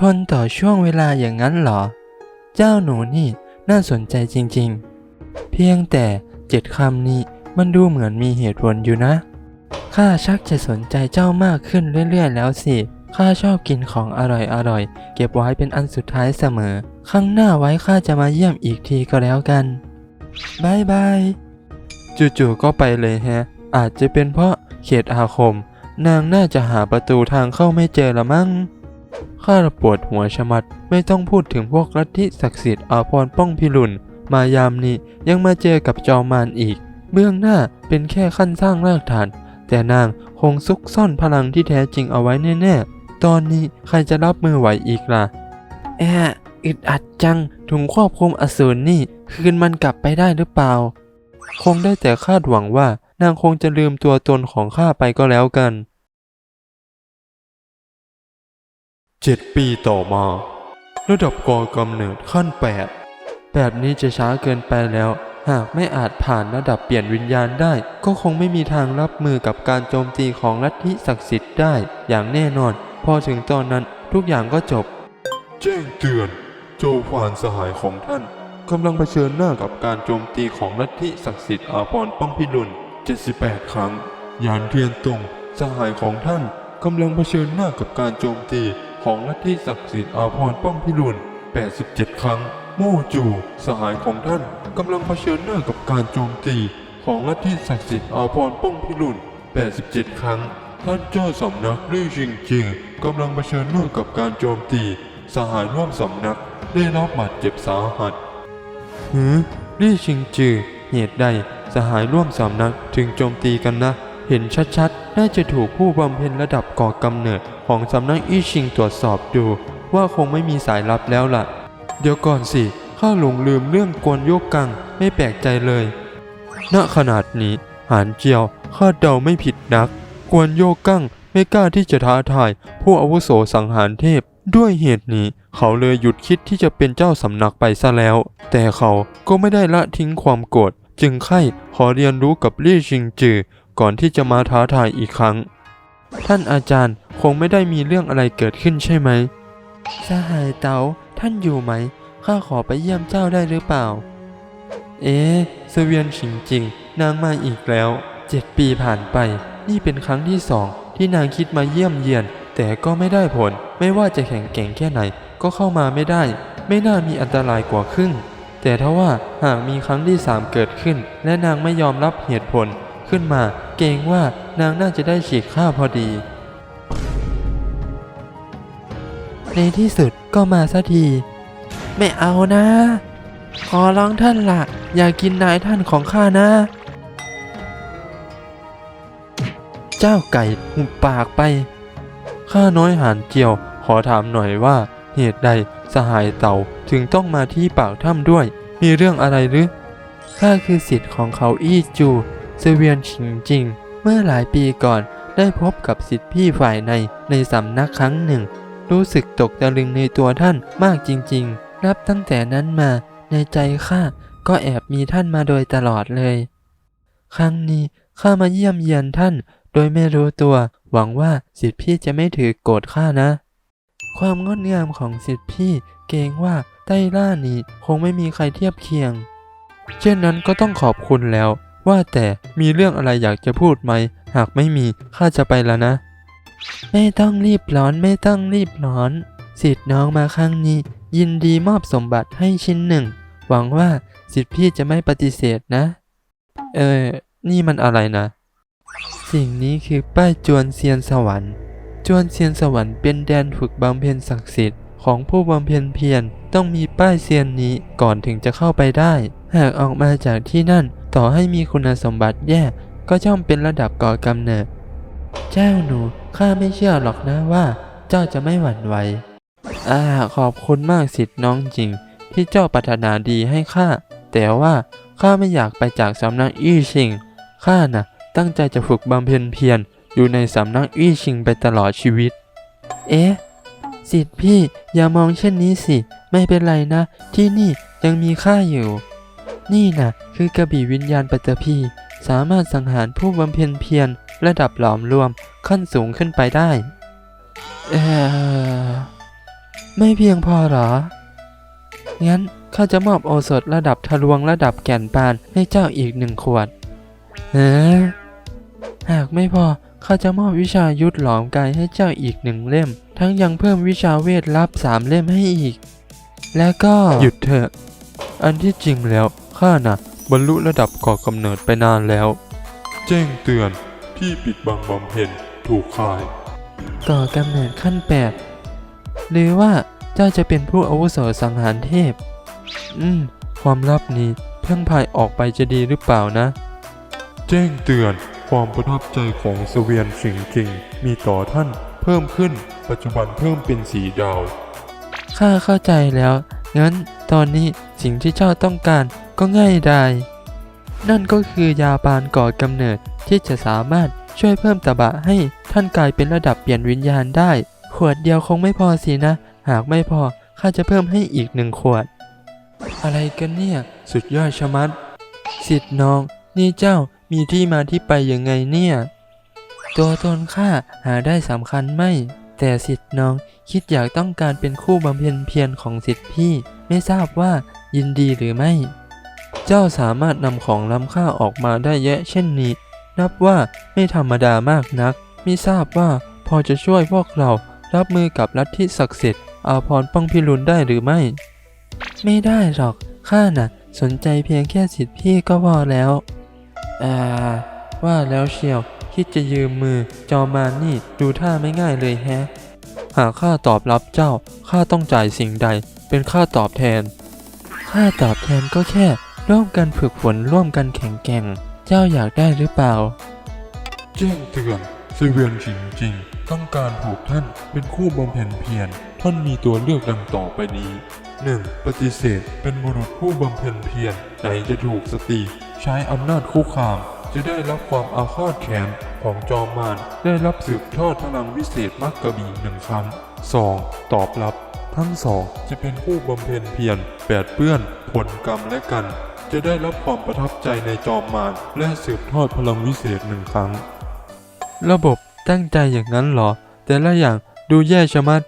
ทนต่อช่วงเวลาอย่างนั้นเหรอ เจ้าหนูนี่น่าสนใจจริงๆ เพียงแต่เจ็ดคำนี้มันดูเหมือนมีเหตุผลอยู่นะ ข้าชักจะสนใจเจ้ามากขึ้นเรื่อยๆ แล้วสิ ข้าชอบกินของอร่อยๆ เก็บไว้เป็นอันสุดท้ายเสมอ ครั้งหน้าไว้ข้าจะมาเยี่ยมอีกทีก็แล้วกันบายบายจู่ๆก็ไปเลยแฮะ อาจจะเป็นเพราะเขตอาคม นางน่าจะหาประตูทางเข้าไม่เจอละมั้ง ข้าปวดหัวชะมัด ไม่ต้องพูดถึงพวกลัทธิศักดิ์สิทธิ์อาพรป้องพิรุณมายามนี้ยังมาเจอกับจอมารอีก เบื้องหน้าเป็นแค่ขั้นสร้างรากฐาน แต่นางคงซุกซ่อนพลังที่แท้จริงเอาไว้แน่ๆ ตอนนี้ใครจะรับมือไหวอีกล่ะ แอะอึดอัดจังถุงควบคลุมอสูรนี่ คืนมันกลับไปได้หรือเปล่า คงได้แต่คาดหวังว่านางคงจะลืมตัวตนของข้าไปก็แล้วกัน เจ็ดปีต่อมา ระดับกอกำเนิดขั้นแปดแบบนี้จะช้าเกินไปแล้ว หากไม่อาจผ่านระดับเปลี่ยนวิญญาณได้ ก็คงไม่มีทางรับมือกับการโจมตีของลัทธิศักดิ์สิทธิ์ได้ อย่างแน่นอน พอถึงตอนนั้นทุกอย่างก็จบ แจ้งเตือน โจฟานสหายของท่านกำลังเผชิญหน้ากับการโจมตีของลัทธิศักดิ์สิทธิ์อาพรป้องพิรุณ78 ครั้ง ยานเทียนตรงสหายของท่านกำลังเผชิญหน้ากับการโจมตี ของลัทธิศักดิ์สิทธิ์อาพรป้องพิรุณ87 ครั้ง โมจูสหายของท่านกำลังเผชิญหน้ากับการโจมตีของลัทธิศักดิ์สิทธิ์อาพรป้องพิรุณ87 ครั้ง ท่านเจ้าสำนักลี่ชิงจิงกำลังเผชิญหน้ากับการโจมตีสหายร่วมสำนักได้รับบาดเจ็บสาหัสหือลี่ชิงจือเหตุใดสหายร่วมสำนักถึงโจมตีกันนะ เห็นชัดๆ น่าจะถูกผู้บำเพ็ญระดับก่อกำเนิดของสำนักอี้ชิงตรวจสอบดู ว่าคงไม่มีสายลับแล้วล่ะ เดี๋ยวก่อนสิ ข้าหลงลืมเรื่องกวนโยกกัง ไม่แปลกใจเลย ณ ขนาดนี้ หานเจียวข้าเดาไม่ผิดนัก กวนโยกกังไม่กล้าที่จะท้าทาย ผู้อาวุโสสังหารเทพ ด้วยเหตุนี้ เขาเลยหยุดคิดที่จะเป็นเจ้าสำนักไปซะแล้ว แต่เขาก็ไม่ได้ละทิ้งความโกรธจึงใคร่ขอเรียนรู้กับลี่ชิงจือ ก่อนที่จะมาท้าทายอีกครั้ง ท่านอาจารย์คงไม่ได้มีเรื่องอะไรเกิดขึ้นใช่ไหมสหายเต๋าท่านอยู่ไหม ข้าขอไปเยี่ยมเจ้าได้หรือเปล่า เอ๊ะเสเวียนฉิงจริง นางมาอีกแล้ว เจ็ดปีผ่านไป นี่เป็นครั้งที่สองที่นางคิดมาเยี่ยมเยียน แต่ก็ไม่ได้ผล ไม่ว่าจะแข็งแกร่งแค่ไหนก็เข้ามาไม่ได้ ไม่น่ามีอันตรายกว่าครึ่ง แต่ถ้าว่าหากมีครั้งที่สามเกิดขึ้น และนางไม่ยอมรับเหตุผล ขึ้นมา เกรงว่านางน่าจะได้ฉีกข้าพอดี ในที่สุดก็มาสักที ไม่เอานะ ขอร้องท่านละ่ะอย่ากินนายท่านของข้านะ เจ้าไก่หุบปากไป ข้าน้อยหานเจียว ขอถามหน่อยว่า เหตุใดสหายเต่าถึงต้องมาที่ปากถ้ำด้วย มีเรื่องอะไรหรือข้าคือสิทธิ์ของเขาอี้จู เซเวียนชิงจริง เมื่อหลายปีก่อนได้พบกับสิทธิพี่ฝ่ายในในสำนักครั้งหนึ่ง รู้สึกตกตะลึงในตัวท่านมากจริงๆ นับตั้งแต่นั้นมาในใจข้าก็แอบมีท่านมาโดยตลอดเลย ครั้งนี้ข้ามาเยี่ยมเยียนท่าน โดยไม่รู้ตัว หวังว่าสิทธิพี่จะไม่ถือโกรธข้านะ ความงดงามของสิทธิพี่เกรงว่าใต้ล่านี้คงไม่มีใครเทียบเคียง เช่นนั้นก็ต้องขอบคุณแล้ว ว่าแต่มีเรื่องอะไรอยากจะพูดไหม หากไม่มีข้าจะไปแล้วนะ ไม่ต้องรีบร้อนไม่ต้องรีบร้อน สิทธิ์น้องมาครั้งนี้ ยินดีมอบสมบัติให้ชิ้นหนึ่ง หวังว่าสิทธิ์พี่จะไม่ปฏิเสธนะ เออ นี่มันอะไรนะ สิ่งนี้คือป้ายจวนเซียนสวรรค์จวนเซียนสวรรค์เป็นแดนฝึกบำเพ็ญศักดิ์สิทธิ์ของผู้บำเพ็ญเพียรต้องมีป้ายเซียนนี้ก่อนถึงจะเข้าไปได้ หากออกมาจากที่นั่น ต่อให้มีคุณสมบัติแย่ก็ย่อมเป็นระดับก่อกำเนิด เจ้าหนูข้าไม่เชื่อหรอกนะว่า เจ้าจะไม่หวั่นไหวอ่าขอบคุณมากสิทธิ์น้องจริง ที่เจ้าปรารถนาดีให้ข้าแต่ว่าข้าไม่อยากไปจากสำนักอี้ชิงข้าน่ะ ตั้งใจจะฝึกบำเพ็ญเพียรอยู่ในสำนักอี้ชิงไปตลอดชีวิต เอ๊ะสิทธิ์พี่อย่ามองเช่นนี้สิ ไม่เป็นไรนะ ที่นี่ยังมีข้าอยู่ นี่นะคือกระบี่วิญญาณปัตตภีสามารถสังหารผู้บำเพ็ญเพียรระดับหลอมรวมขั้นสูงขึ้นไปได้ เออไม่เพียงพอหรอ งั้นข้าจะมอบโอสถระดับทะลวงระดับแก่นปานให้เจ้าอีกหนึ่งขวด เอ๊ะหากไม่พอข้าจะมอบวิชายุทธหลอมกายให้เจ้าอีกหนึ่งเล่ม ทั้งยังเพิ่มวิชาเวทลับสามเล่มให้อีก แล้วก็หยุดเถอะ อันที่จริงแล้ว ข้าน่ะ บรรลุระดับก่อกำเนิดไปนานแล้ว แจ้งเตือนที่ปิดบังบำเพ็ญถูกขายก่อกำเนิดขั้นแปดหรือว่าเจ้าจะเป็นผู้อาวุโสสังหารเทพ อืม ความลับนี้เพิ่งพายออกไปจะดีหรือเปล่านะ แจ้งเตือนความประทับใจของเสเวียนสิงห์จริงมีต่อท่านเพิ่มขึ้น ปัจจุบันเพิ่มเป็นสีดาว ข้าเข้าใจแล้ว งั้นตอนนี้สิ่งที่เจ้าต้องการ ก็ง่ายได้นั่นก็คือยาบานก่อกำเนิดที่จะสามารถช่วยเพิ่มตะบะให้ท่านกลายเป็นระดับเปลี่ยนวิญญาณได้ ขวดเดียวคงไม่พอสินะ หากไม่พอข้าจะเพิ่มให้อีกหนึ่งขวด อะไรกันเนี่ย สุดยอดชะมัด สิทธิ์น้อง นี่เจ้ามีที่มาที่ไปยังไงเนี่ย ตัวตนข้าหาได้สำคัญไม่ แต่สิทธิ์น้องคิดอยากต้องการเป็นคู่บำเพ็ญเพียรของสิทธิ์พี่ ไม่ทราบว่ายินดีหรือไม่ เจ้าสามารถนำของล้ำค่าออกมาได้เยอะเช่นนี้ นับว่าไม่ธรรมดามากนักไม่ทราบว่าพอจะช่วยพวกเรารับมือกับลัทธิศักดิ์สิทธิ์อาพรป้องพิรุณได้หรือไม่ ไม่ได้หรอก ข้าน่ะ สนใจเพียงแค่สิทธิพี่ก็พอแล้วอ่าว่าแล้วเชียวคิดจะยืมมือจอมานนี่ดูท่าไม่ง่ายเลยแฮะ หากข้าตอบรับเจ้าข้าต้องจ่ายสิ่งใด เป็นค่าตอบแทน ค่าตอบแทนก็แค่ ร่วมกันฝึกฝนร่วมกันแข่งแกร่ง เจ้าอยากได้หรือเปล่า แจ้งเตือนเซเวียนสิงจริงต้องการผูกท่านเป็นคู่บำเพ็ญเพียรท่านมีตัวเลือกดังต่อไปนี้ 1. ปฏิเสธเป็นบุรุษผู้บำเพ็ญเพียรไหนจะถูกสตรีใช้อำนาจคุกคาม จะได้รับความอาฆาตแค้นของจอมมารได้รับสืบทอดพลังวิเศษมักกะบีหนึ่งครั้ง 2. ตอบรับ ทั้งสองจะเป็นผู้บำเพ็ญเพียรแปดเปื้อนผลกรรมและกัน จะได้รับความประทับใจในจอมมารและสืบทอดพลังวิเศษหนึ่งครั้ง ระบบตั้งใจอย่างนั้นเหรอ แต่ละอย่างดูแย่ชะมัด